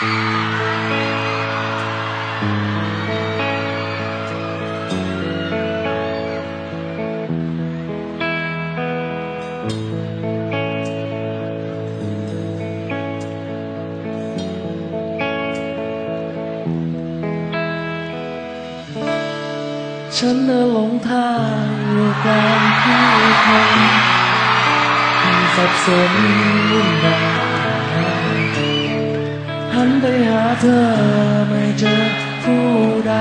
真的นนั้不หลงทาง หันไปหาเธอไม่เจอผู้ใด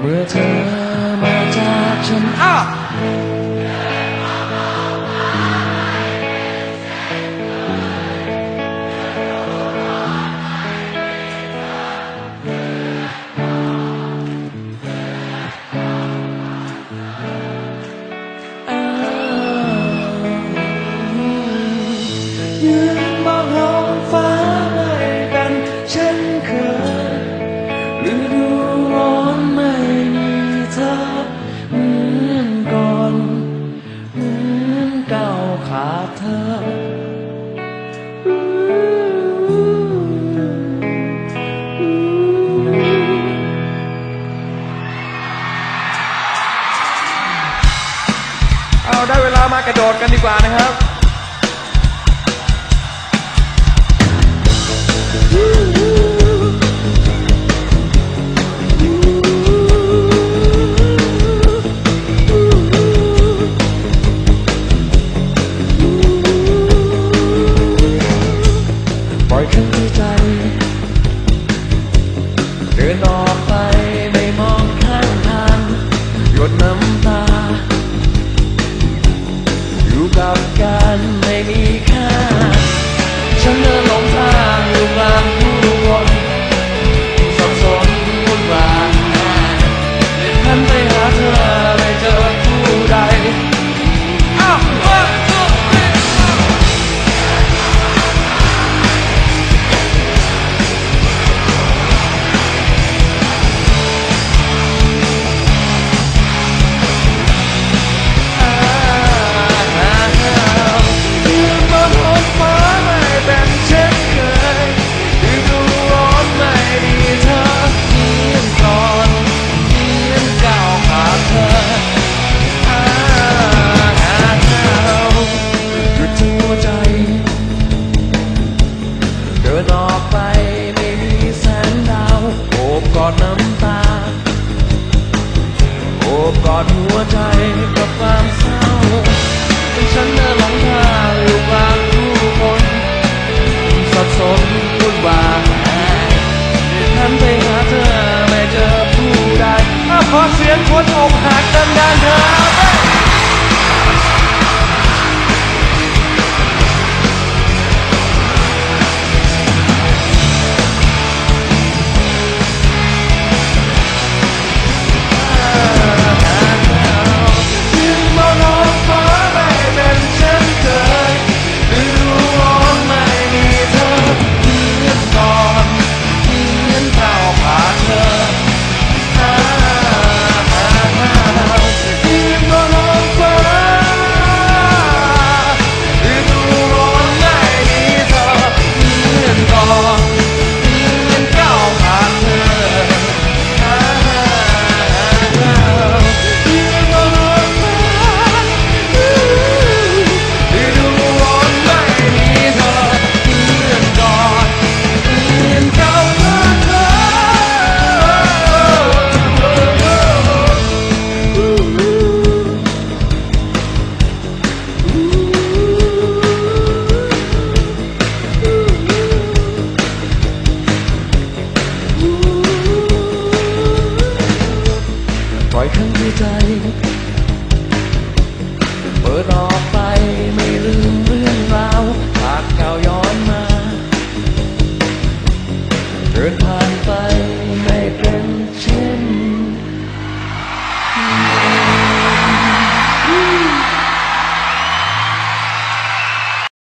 เมื่อเธอมาจากฉันอ้าากระโดดกันดีกว่านะครับปล่อยขึ้นใจเดินนอน กับกันไม่มีค่า ฉันเดินหลงทางอยู่กลางผู้คน time ข้าง